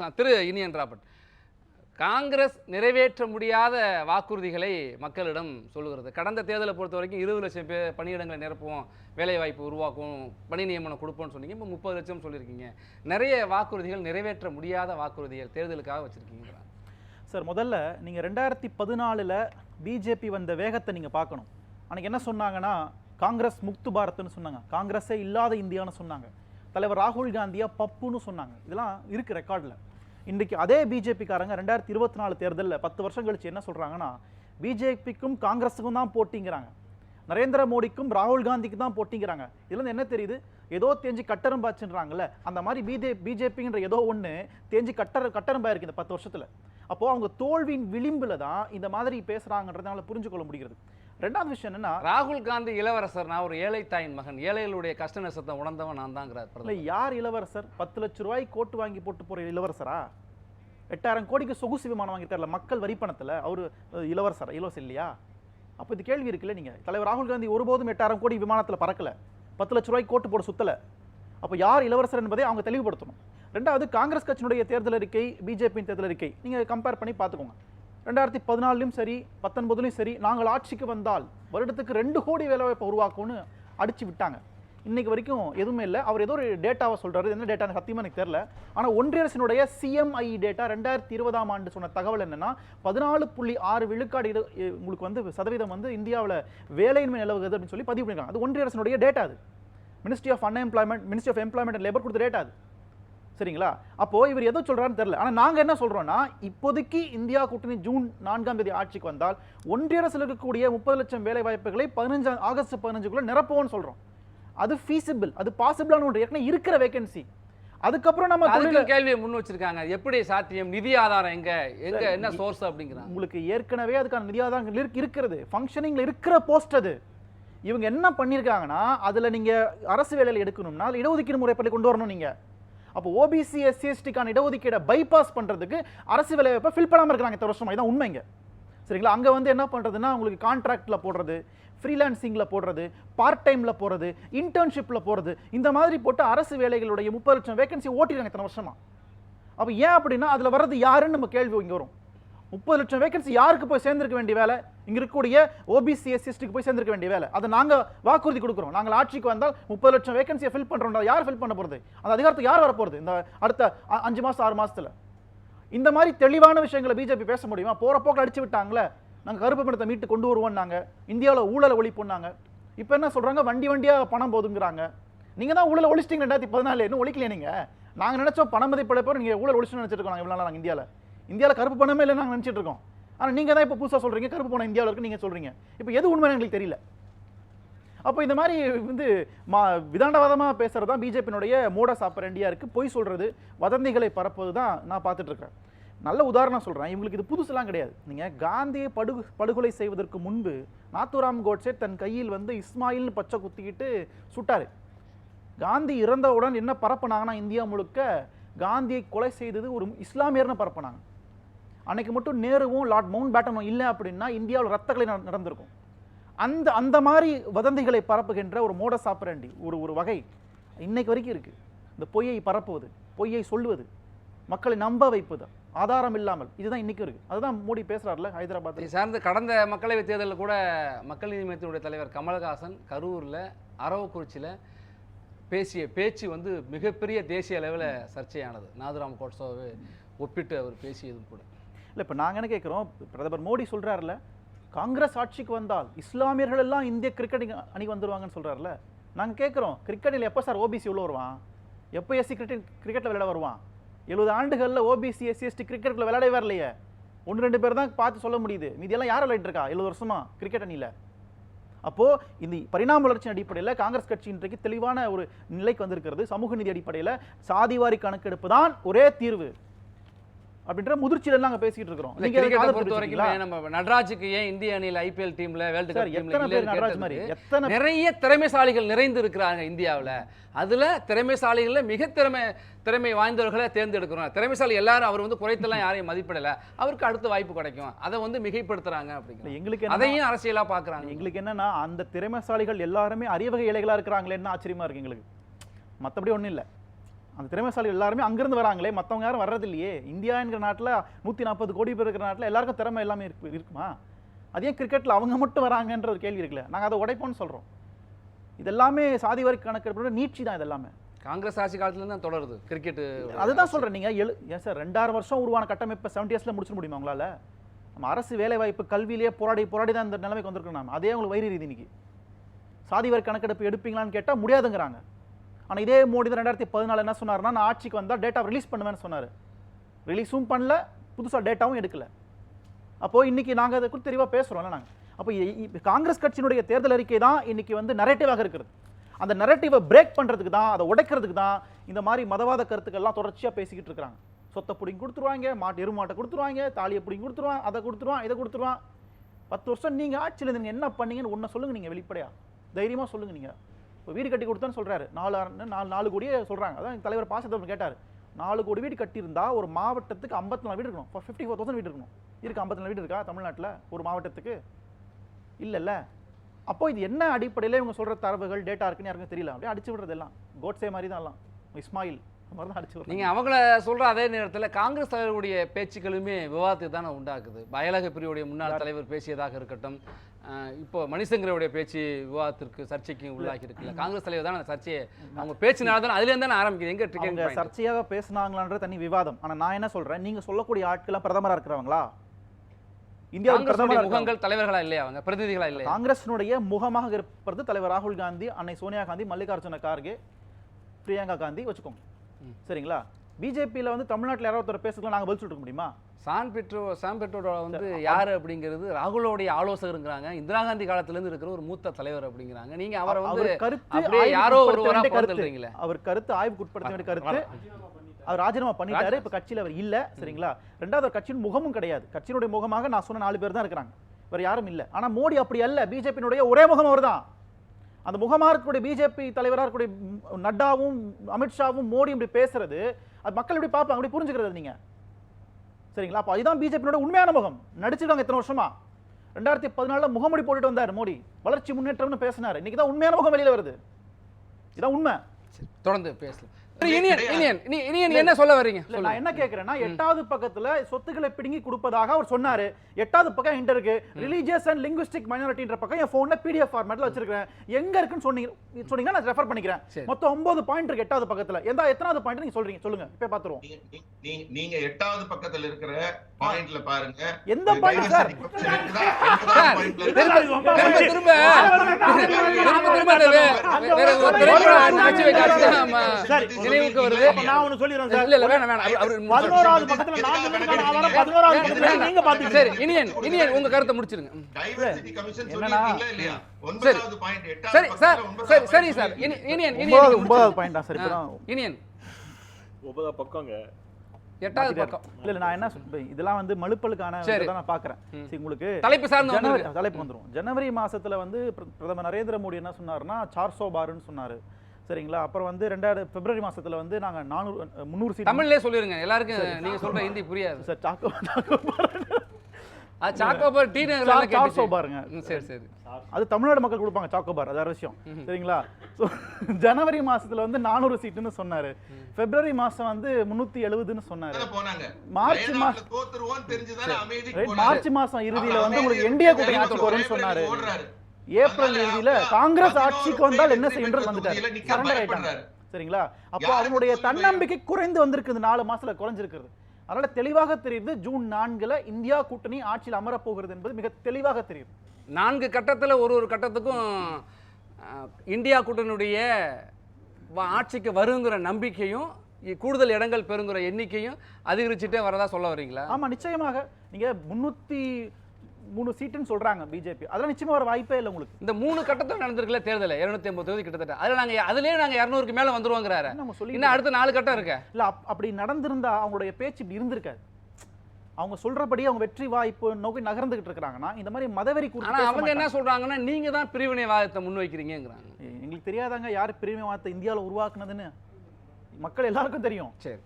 பேசலாம். திரு இனியன் ராபர்ட் காங்கிரஸ் நிறைவேற்ற முடியாத வாக்குறுதிகளை மக்களிடம் சொல்லுகிறது. கடந்த தேர்தலை பொறுத்த வரைக்கும் இருபது லட்சம் பேர் பணியிடங்களை நிரப்புவோம் வேலைவாய்ப்பு உருவாக்குவோம் பணி நியமனம் கொடுப்போம்னு சொன்னீங்க. இப்போ முப்பது லட்சம் சொல்லியிருக்கீங்க. நிறைய வாக்குறுதிகள் நிறைவேற்ற முடியாத வாக்குறுதிகள் தேர்தலுக்காக வச்சுருக்கீங்க சார் முதல்ல நீங்கள் ரெண்டாயிரத்தி பதினாலில் பிஜேபி வந்த வேகத்தை நீங்கள் பார்க்கணும். அன்னைக்கு என்ன சொன்னாங்கன்னா காங்கிரஸ் முக்து பாரத்னு சொன்னாங்க. காங்கிரஸே இல்லாத இந்தியான்னு சொன்னாங்க. தலைவர் ராகுல் காந்தியாக பப்புன்னு சொன்னாங்க. இதெல்லாம் இருக்குது ரெக்கார்டில். இன்றைக்கு அதே பிஜேபிக்காரங்க ரெண்டாயிரத்தி இருபத்தி நாலு தேர்தலில் பத்து வருஷம் கழிச்சு என்ன சொல்கிறாங்கன்னா பிஜேபிக்கும் காங்கிரஸுக்கும் தான் போட்டிங்கிறாங்க. நரேந்திர மோடிக்கும் ராகுல் காந்திக்கு தான் போட்டிங்கிறாங்க. இதுல இருந்து என்ன தெரியுது? ஏதோ தேஞ்சு கட்டரம் பாய்ச்சுன்றாங்கல்ல. அந்த மாதிரி பிஜே பிஜேபிங்கிற ஏதோ ஒன்று தேஞ்சு கட்டர கட்டரம் பாயிருக்கு இந்த பத்து வருஷத்துல. அப்போ அவங்க தோல்வியின் விளிம்பில் தான் இந்த மாதிரி பேசுகிறாங்கன்றதுனால புரிஞ்சு கொள்ள முடிகிறது. ரெண்டாவது விஷயம் என்னன்னா ராகுல் காந்தி இளவரசர் நான் ஒரு ஏழை தாயின் மகன். ஏழைகளுடைய கஷ்ட நஷ்டத்தை உணர்ந்தவன் நான் தாங்கிறார் இல்ல யார் இளவரசர்? பத்து லட்ச ரூபாய் கோட்டு வாங்கி போட்டு போற இளவரசரா? எட்டாயிரம் கோடிக்கு சொகுசு விமானம் வாங்கிட்டார்ல மக்கள் வரி பணத்துல. அவரு இளவரசரா இலவசம் இல்லையா? அப்போ இது கேள்வி இருக்குல்ல நீங்க. தலைவர் ராகுல் காந்தி ஒருபோதும் எட்டாயிரம் கோடி விமானத்துல பறக்கல. பத்து லட்ச ரூபாய் கோட்டு போட சுத்தல. அப்போ யார் இளவரசர் என்பதை அவங்க தெளிவுபடுத்தணும். ரெண்டாவது காங்கிரஸ் கட்சியினுடைய தேர்தல் அறிக்கை பிஜேபியின் தேர்தல் அறிக்கை. நீங்க கம்பேர் பண்ணி பார்த்துக்கோங்க. ரெண்டாயிரத்தி பதினாலுலையும் சரி பத்தொன்பதுலையும் சரி நாங்கள் ஆட்சிக்கு வந்தால் வருடத்துக்கு ரெண்டு கோடி வேலைவாய்ப்பை உருவாக்கும்னு அடித்து விட்டாங்க. இன்றைக்கு வரைக்கும் எதுவுமே இல்லை. அவர் ஏதோ ஒரு டேட்டாவை சொல்கிறார் என்ன டேட்டா சத்தியமாக எனக்கு தெரியல. ஆனால் ஒன்றிய அரசினுடைய சிஎம்ஐ டேட்டா ரெண்டாயிரத்தி இருபதாம் ஆண்டு சொன்ன தகவல் என்னென்னா பதினாலு புள்ளி ஆறு விழுக்காடு உங்களுக்கு வந்து சதவீதம் வந்து இந்தியாவில் வேலையின்மை நிலவுகிறது அப்படின்னு சொல்லி பதிவு பண்ணியிருக்காங்க அது ஒன்றிய அரசினுடைய டேட்டா அது. Ministry of unemployment ministry of employment and labour கொடுத்த டேட்டா அது. சரிங்களா? அப்போ இவர் எதோ சொல்றாருன்னு தெரியல. ஆனா நாங்க என்ன சொல்றோம்னா இப்போதைக்கு இந்தியா கூட்டணி ஜூன் நான்காம் தேதி ஆட்சிக்கு வந்தால் ஒன்றிய அரசில் இருக்கக்கூடிய முப்பது லட்சம் வேலை வாய்ப்புகளை பதினஞ்சு ஆகஸ்ட் பதினஞ்சுக்குள்ள நிரப்புவோம்னு சொல்றோம். அது ஃபீசிபிள் அது பாசிபிளான ஒன்று. ஏற்கனவே இருக்கிற வேகன்சி அதுக்கப்புறம் நம்ம தொழில கேள்வியை முன் வச்சிருக்காங்க. எப்படி சாத்தியம்? நிதி ஆதாரம் எங்க? எங்க என்ன சோர்ஸ் அப்படிங்கிறாங்க. உங்களுக்கு ஏற்கனவே அதுக்கான நிதி ஆதாரங்கள் இருக்கு- இருக்கிறது. ஃபங்க்ஷனிங்ல இருக்கிற போஸ்ட் அது. இவங்க என்ன பண்ணியிருக்காங்கன்னா அதுல நீங்க அரசு வேலையில் எடுக்கணும்னா அதுல இடஒதுக்கீடு முறைப்படி கொண்டு வரணும் நீங்க. அப்போ ஓபிசி எஸ்சி எஸ்டிக்கான இடஒதுக்கீடை பைபாஸ் பண்ணுறதுக்கு அரசு வேலைவாய்ப்பை ஃபில் பண்ணாமல் இருக்கிறாங்க இத்தனை வருஷமாக இதான் உண்மைங்க சரிங்களா? அங்கே வந்து என்ன பண்ணுறதுன்னா உங்களுக்கு கான்ட்ராக்டில் போடுறது ஃப்ரீலான்சிங்கில் போடுறது பார்ட் டைமில் போகிறது இன்டர்ன்ஷிப்பில் போகிறது இந்த மாதிரி போட்டு அரசு வேலைகளுடைய முப்பது லட்சம் வேகன்சி ஓட்டிடுறாங்க இத்தனை வருஷமாக அப்போ ஏன் அப்படின்னா அதில் வர்றது யாருன்னு நம்ம கேள்வி இங்கே வரும். முப்பது லட்சம் வேகன்சி யாருக்கு போய் சேர்ந்திருக்க வேண்டிய வேலை? இங்கே இருக்கக்கூடிய ஓபிசி எஸ்சிஸ்டிக்கு போய் சேர்ந்திருக்க வேண்டிய வேலை. அதை நாங்கள் வாக்குறுதி கொடுக்குறோம். நாங்கள் ஆட்சிக்கு வந்தால் முப்பது லட்சம் வேகன்சியை ஃபில் பண்ணுறோம் யார் ஃபில் பண்ண போகிறது அந்த அதிகாரத்துக்கு யார் வர இந்த அடுத்த அஞ்சு மாதம் ஆறு மாசத்துல. இந்த மாதிரி தெளிவான விஷயங்களை பிஜேபி பேச முடியுமா? போகிற போக்கில் அடிச்சு விட்டாங்களே. நாங்கள் கருப்பு பணத்தை மீட்டு கொண்டு வருவோம் நாங்கள் இந்தியாவில் ஊழலை ஒழிப்போம் இப்போ என்ன சொல்கிறாங்க வண்டி வண்டியாக பணம் போதுங்கிறாங்க. நீங்கள் தான் ஊழல் ஒழிச்சிட்டிங்க ரெண்டாயிரத்தி பதினாலு இன்னும் ஒழிக்கலையே நீங்கள் நாங்கள் நினச்சோம் பண மதிப்பிழப்போ நீங்கள் ஊழல் ஒழிச்சுன்னு நினைச்சிட்டு இருக்கோம் இவ்வளோ இவ்வளவு இந்தியாவில். இந்தியாவில் கருப்பு பணமே இல்லை நாங்கள் நினச்சிட்டு இருக்கோம். ஆனால் நீங்கள் தான் இப்போ புதுசாக சொல்கிறீங்க கருப்பு பணம் இந்தியாவில் இருக்கு நீங்கள் சொல்கிறீங்க இப்போ எது உண்மை எங்களுக்கு தெரியல. அப்போ இந்த மாதிரி வந்து மா விதாண்டவாதமாக பேசுறது தான் பிஜேபியினுடைய மோடஸ் ஆப்பரண்டியாக இருக்குது பொய் சொல்கிறது வதந்திகளை பரப்புவது தான் நான் பார்த்துட்ருக்கேன் நல்ல உதாரணம் சொல்கிறேன் இவங்களுக்கு இது புதுசுலாம் கிடையாது. நீங்கள் காந்தியை படு படுகொலை செய்வதற்கு முன்பு நாத்துராம் கோட்ஸே தன் கையில் வந்து இஸ்மாயில்னு பச்சை குத்திக்கிட்டு சுட்டார். காந்தி இறந்தவுடன் என்ன பரப்புனாங்கன்னா இந்தியா முழுக்க காந்தியை கொலை செய்தது ஒரு இஸ்லாமியர்னு பரப்புனாங்க. அன்னைக்கு மட்டும் நேருவும் லார்ட் மவுண்ட் பேட்டனும் இல்லை அப்படின்னா இந்தியாவில் ரத்தக்கலை நடந்திருக்கும். அந்த அந்த மாதிரி வதந்திகளை பரப்புகின்ற ஒரு மோட ஆப்பரண்டி ஒரு ஒரு வகை இன்னைக்கு வரைக்கும் இருக்குது இந்த பொய்யை பரப்புவது பொய்யை சொல்லுவது மக்களை நம்ப வைப்பது ஆதாரம் இல்லாமல். இதுதான் இன்னைக்கும் இருக்கு. அதுதான் மோடி பேசுறாருல ஹைதராபாத். சார்ந்து கடந்த மக்களவைத் தேர்தலில் கூட மக்கள் நீதி மையத்தினுடைய தலைவர் கமல்ஹாசன் கரூரில் அரவக்குறிச்சியில் பேசிய பேச்சு வந்து மிகப்பெரிய தேசிய அளவில் சர்ச்சையானது. நாதுராம் கோட்ஸோவை ஒப்பிட்டு அவர் பேசியதும் கூட. இல்லை இப்போ நாங்கள் என்ன கேட்குறோம் பிரதமர் மோடி சொல்றாருல காங்கிரஸ் ஆட்சிக்கு வந்தால் இஸ்லாமியர்கள் எல்லாம் இந்திய கிரிக்கெட் அணிக்கு வந்துடுவாங்கன்னு சொல்றாருல நாங்கள் கேட்குறோம் கிரிக்கெட்டில் எப்போ சார் ஓபிசி உள்ள வருவான்? எப்போ எஸ்சி கிரிக்கெட் கிரிக்கெட்டில் விளையாட வருவான்? எழுபது ஆண்டுகளில் ஓபிசி எஸ்சி எஸ்டி கிரிக்கெட்டில் விளையாடவே வரலையே. ஒன்று ரெண்டு பேர் தான் பார்த்து சொல்ல முடியுது. மீதியெல்லாம் யார் விளையாட்டு இருக்கா? எழுபது வருஷமா கிரிக்கெட் அணியில். அப்போ இந்த பரிணாம வளர்ச்சி அடிப்படையில் காங்கிரஸ் கட்சி இன்றைக்கு தெளிவான ஒரு நிலைக்கு வந்திருக்கிறது. சமூக நீதி அடிப்படையில் சாதிவாரி கணக்கெடுப்பு தான் ஒரே தீர்வு. அப்படின்ற முதிர்ச்சியில நாங்க பேசிட்டு இருக்கிறோம். இந்த நீங்க பொறுத்த? வரைக்கும் நம்ம நடராஜுக்கு ஏன் இந்திய அணியில் ஐபிஎல் டீம்ல வேர்ல்டு கப் எத்தனை பேர் நடராஜ் மாதிரி? எத்தனை நிறைய திறமைசாலிகள் நிறைந்து இருக்கிறாங்க இந்தியாவுல. அதுல திறமைசாலிகள்ல மிக திறமை திறமை வாய்ந்தவர்களை தேர்ந்தெடுக்கிறோம். திறமைசாலி எல்லாரும் அவர் வந்து குறைத்தெல்லாம் யாரையும் மதிப்பிடல. அவருக்கு அடுத்த வாய்ப்பு கிடைக்கும். அதை வந்து மிகைப்படுத்துறாங்க அப்படிங்கிற எங்களுக்கு அதையும் அரசியலா பாக்குறாங்க. எங்களுக்கு என்னன்னா அந்த திறமைசாலிகள் எல்லாருமே அரியவகை இலைகளா இருக்கிறாங்களேன்னு ஆச்சரியமா இருக்கு எங்களுக்கு. மத்தபடி ஒண்ணும் இல்ல. அந்த திறமைசாலி எல்லாருமே அங்கிருந்து வராங்களே மற்றவங்க யாரும் வர்றது இல்லையே இந்தியா என்கிற நாட்டில் நூற்றி நாற்பது கோடி பேர் இருக்கிற நாட்டில் எல்லாருக்கும் திறமை எல்லாமே இருக்கு இருக்குமா? அது ஏன் கிரிக்கெட்டில் அவங்க மட்டும் வராங்கன்ற ஒரு கேள்வி இருக்குல்ல. நாங்கள் அதை உடைப்போம்னு சொல்கிறோம் இதெல்லாமே சாதி வரி கணக்கெடுப்போட நீட்சி தான் இதெல்லாமே. காங்கிரஸ் ஆட்சி காலத்துல தான் தொடருது கிரிக்கெட் அதுதான் சொல்கிறேன் நீங்கள் எழு ஏன் சார் ரெண்டாயிரம் வருஷம் உருவான கட்டமைப்பை செவன்டி இயர்ஸில் முடிச்சிட முடியுமா உங்களால்? நம்ம அரசு வேலைவாய்ப்பு கல்வியிலேயே போராடி போராடி தான் இந்த நிலைமைக்கு வந்திருக்கோம் நாம. அதே உங்களுக்கு வயிறு ரீதி இன்னைக்கு. சாதி வரி கணக்கெடுப்பு எடுப்பீங்களான்னு கேட்டால் முடியாதுங்கிறாங்க. ஆனால் இதே மோடி தான் ரெண்டாயிரத்தி பதினாலு என்ன சொன்னார்னா நான் ஆட்சிக்கு வந்தால் டேட்டா ரிலீஸ் பண்ணுவேன்னு சொன்னார். ரிலீஸும் பண்ணல புதுசாக டேட்டாவும் எடுக்கல. அப்போது இன்றைக்கி நாங்கள் அதை குறித்து தெளிவாக பேசுகிறோம்ல நாங்கள் அப்போ காங்கிரஸ் கட்சியினுடைய தேர்தல் அறிக்கை தான் இன்னைக்கு வந்து நரேட்டிவாக இருக்கிறது. அந்த நரேட்டிவை பிரேக் பண்ணுறதுக்கு தான் அதை உடைக்கிறதுக்கு தான் இந்த மாதிரி மதவாத கருத்துக்கள்லாம் தொடர்ச்சியாக பேசிக்கிட்டு இருக்கிறாங்க. சொத்தை பிடிங்கி கொடுத்துருவாங்க மாட்டு எருமாட்டை கொடுத்துருவாங்க தாலியை பிடிங்கி கொடுத்துருவான் அதை கொடுத்துருவான் இதை கொடுத்துருவான். பத்து வருஷம் நீங்கள் ஆட்சியில் நீங்கள் என்ன பண்ணீங்கன்னு ஒன்றை சொல்லுங்கள் நீங்கள் வெளிப்படையாக தைரியமாக சொல்லுங்கள் நீங்கள் இப்போ வீடு கட்டி கொடுத்தேன்னு சொல்கிறாரு நாலு நாலு நாலு கோடியே சொல்கிறாங்க அதான் தலைவர் பாசத்தவர் கேட்டார். நாலு கோடி வீடு கட்டியிருந்தா ஒரு மாவட்டத்துக்கு ஐம்பத்தி நாலு வீடு இருக்கணும். ஃபிஃப்டி ஃபோர் தௌசண்ட் வீடு இருக்கணும். இருக்கு ஐம்பத்தி நாலு வீடு இருக்கா தமிழ்நாட்டில்? ஒரு மாவட்டத்துக்கு? இல்லைல்ல. அப்போ இது என்ன அடிப்படையில் இவங்க சொல்கிற தரவுகள் டேட்டா இருக்குன்னு யாருக்கும் தெரியல. அப்படியே அடிச்சு விடுறது எல்லாம் கோட்ஸே மாதிரி தான் எல்லாம். இஸ்மாயில். மாதிரி தான் அடிச்சு விடுறாங்க. நீங்க அவங்கள சொல்ற அதே நேரத்துல காங்கிரஸ் தலைவருடைய பேச்சுக்களுமே விவாதத்தை தானே உண்டாக்குது. பயலக பிரிவுடைய முன்னாள் தலைவர் பேசியதாக இருக்கட்டும் இப்போ மணிசங்கருடைய பேச்சு விவாதத்திற்கு சர்ச்சைக்கு உள்ளாகி இருக்குல்ல. காங்கிரஸ் தலைவர் தான் அந்த சர்ச்சையை அவங்க பேச்சினால தான் அதுல தானே ஆரம்பிக்குது. எங்க அவங்க சர்ச்சையாக பேசுனாங்களான்ற தனி விவாதம். ஆனா நான் என்ன சொல்றேன்? நீங்க சொல்லக்கூடிய ஆட்கள்லாம் பிரதமரா இருக்கிறவங்களா? இருக்காங்க. முகங்கள் தலைவர்களா இல்லையா அவங்க? பிரதிநிதிகளா இல்லையா? காங்கிரஸினுடைய முகமாக இருப்பது தலைவர் ராகுல் காந்தி அன்னை சோனியா காந்தி மல்லிகார்ஜுன கார்கே பிரியங்கா காந்தி வச்சுக்கோங்க. சரிங்களா? பிஜேபியில் வந்து தமிழ்நாட்டில் யாராவது ஒருத்தர் பேசுறதுக்கு நாங்கள் பதில் சொல்லிட்டு முடியுமா? சான் பெட்ரோ சாம் பெட்ரோட வந்து யாரு அப்படிங்கிறது ராகுலோடைய ஆலோசகருங்கிறாங்க. இந்திரா காந்தி காலத்துல இருந்து இருக்கிற ஒரு மூத்த தலைவர் அப்படிங்கிறாங்க. நீங்க அவரை வந்து அவர் கருத்து யாரோ உட்படுத்த ஒருவரா வேண்டிய கருத்து. பிறந்துடுறீங்களே. அவர் கருத்து ஆய்வுக்கு உட்படுத்த வேண்டிய கருத்து. அவர் ராஜினாமா பண்ணிட்டாரு. இப்ப கட்சியில அவர் இல்ல. சரிங்களா? ரெண்டாவது அவர் கட்சியின் முகமும் கிடையாது. கட்சியினுடைய முகமாக நான் சொன்ன நாலு பேர் தான் இருக்கிறாங்க. வேற யாரும் இல்ல. ஆனா மோடி அப்படி அல்ல. பிஜேபியினுடைய ஒரே முகம் அவர்தான். அந்த முகமா இருக்கக்கூடிய பிஜேபி தலைவரா இருக்கக்கூடிய நட்டாவும் அமித்ஷாவும் மோடி இப்படி பேசுறது. அது மக்கள் இப்படி பார்ப்பாங்க? அப்படி புரிஞ்சுக்கிறது நீங்க. சரிங்களா? அப்போ அதுதான் பிஜேபியோட உண்மையான முகம். நடிச்சிருக்காங்க இத்தனை வருஷமா. ரெண்டாயிரத்தி பதினாலில் முகமுடி போட்டுட்டு வந்தார் மோடி. வளர்ச்சி முன்னேற்றம்னு பேசினார். இன்னைக்கு தான் உண்மையான முகம் வெளியில் வருது. இதான் உண்மை. தொடர்ந்து பேசலாம். சரி, இனியன் இனியன் இனி- இனியன் என்ன சொல்ல வர்றீங்க இல்ல சொல்லுங்க. நான் என்ன கேக்குறேன்னா எட்டாவது பக்கத்துல சொத்துக்களை பிடுங்கி கொடுப்பதாக அவர் சொன்னாரு எட்டாவது பக்கம் என்கிட்ட இருக்கு ரிலீஜியஸ் அண்ட் லிங்குஸ்டிக் மைனாரிட்டின்ற பக்கம் என் போன்ல பிடிஎஃப் ஃபார்மேட்ல வச்சிருக்கேன் எங்க இருக்குன்னு சொன்னீங்க சொன்னீங்கன்னா நான் ரெஃபர் பண்ணிக்கிறேன். மொத்தம் ஒன்பது பாயிண்ட் இருக்கு எட்டாவது பக்கத்துல எந்த எத்தனாவது பாயிண்ட் நீங்க சொல்றீங்க சொல்லுங்க இப்ப பாத்துருவோம் நீங்க- எட்டாவது பக்கத்துல இருக்கிற பாயிண்ட்ல பாருங்க எந்த பாயிண்ட் சார். திரும்ப திரும்ப திரும்ப திரும்ப நினைவுக்கு வருது. அப்ப நான் ஒண்ணு சொல்லிடுறேன் சார். இல்ல இல்ல வேணாம் வேணாம். அவரு- அவரு பதினோராவது பக்கத்துல நான் சொன்னதுக்கான ஆதாரம் பதினோராவது பக்கத்துல நீங்க பாத்துக்கங்க. சரி இனியன் இனியன் உங்க கருத்தை முடிச்சிருங்க. இல்லையா? ஒன்பதாவது point, எட்டாவது சரி இனியன் இனியன் ஒன்பதாவது பாயிண்ட் இனியன். பக்கங்க எட்டாவது பக்கம். இல்ல இல்ல நான் என்ன சொல்றேன் இதெல்லாம் வந்து. இதை நான் பாக்குறேன். உங்களுக்கு தலைப்பு சார்ந்து. தலைப்பு வந்துரும் ஜனவரி மாசத்துல வந்து பிர- பிரதமர் நரேந்திர மோடி என்ன சொன்னாருன்னா சார்சோ பாருன்னு சொன்னாரு. சரிங்களா? அப்புறம் வந்து ரெண்டாயிரம் பிப்ரவரி மாசத்துல வந்து நாங்க நானூறு முந்நூறு சீட் தமிழ்லயே சொல்லிருங்க. எல்லாருக்கும் நீங்க சொல்ற ஹிந்தி புரியாது. சார் சாக்கோ சாக்கோபர் டீ பாருங்க. சரி சரி. அது தமிழ்நாடு மக்கள் கொடுப்பாங்க சாக்கோ பார். அது விஷயம். சரிங்களா? ஸோ ஜனவரி மாசத்துல வந்து நானூறு சீட்டுன்னு சொன்னாரு. பிப்ரவரி மாசம் வந்து முன்னூத்தி எழுபதுன்னு சொன்னாரு. மார்ச் மாசம். மார்ச் மாசம் இறுதியில வந்து உங்களுக்கு என்டிஏ கூட்டணி. ஆட்சிக்கு வரும்னு சொன்னாரு. ஏப்ரல் இறுதியில காங்கிரஸ் ஆட்சிக்கு வந்தால் என்ன வெற்றி வந்துட்டாரு. சரண்டர் ஆயிட்டாங்க. சரிங்களா? அப்போ அவனுடைய சொல்லுங்க? தன்னம்பிக்கை குறைந்து வந்திருக்கு இந்த நாலு மாசத்துல குறைஞ்சிருக்கிறது. அதனால தெளிவாக தெரியுது ஜூன் நான்குல இந்தியா கூட்டணி ஆட்சியில் அமரப் போகிறது என்பது மிக தெளிவாக தெரியுது. நான்கு கட்டத்துல ஒரு ஒரு கட்டத்துக்கும் இந்தியா கூட்டணியுடைய ஆட்சிக்கு வருங்கிற நம்பிக்கையும் கூடுதல் இடங்கள் பெறுங்கிற எண்ணிக்கையும் அதிகரிச்சுட்டே வரதா சொல்ல வர்றீங்களா ஆமா நிச்சயமாக. நீங்க முன்னூத்தி மூணு சீட்டுன்னு சொல்றாங்க பிஜேபி அதெல்லாம் நிச்சயமா வர வாய்ப்பே இல்லை உங்களுக்கு. இந்த மூணு கட்டத்தில் நடந்திருக்குல்ல தேர்தல் இருநூத்தி ஐம்பது தொகுதி கிட்டத்தட்ட. அதுல நாங்க அதுலயே நாங்க இரநூறுக்கு மேல வந்துருவோங்கிறாரு. நம்ம சொல்லி இன்னும் அடுத்த நாலு கட்டம் இருக்க. இல்ல அப்- அப்படி நடந்திருந்தா அவங்களுடைய பேச்சு இப்படி இருந்திருக்காது. அவங்க சொல்றபடி அவங்க வெற்றி வாய்ப்பு நோக்கி நகர்ந்துகிட்டு இருக்காங்கன்னா இந்த மாதிரி மதவெறி ஆனா அவங்க என்ன. சொல்றாங்கன்னா நீங்க தான் பிரிவினைவாதத்தை முன்வைக்கிறீங்கிறாங்க எங்களுக்கு தெரியாதாங்க யார் பிரிவினைவாதத்தை இந்தியாவில் உருவாக்குனதுன்னு. மக்கள் எல்லாருக்கும் தெரியும். சரி.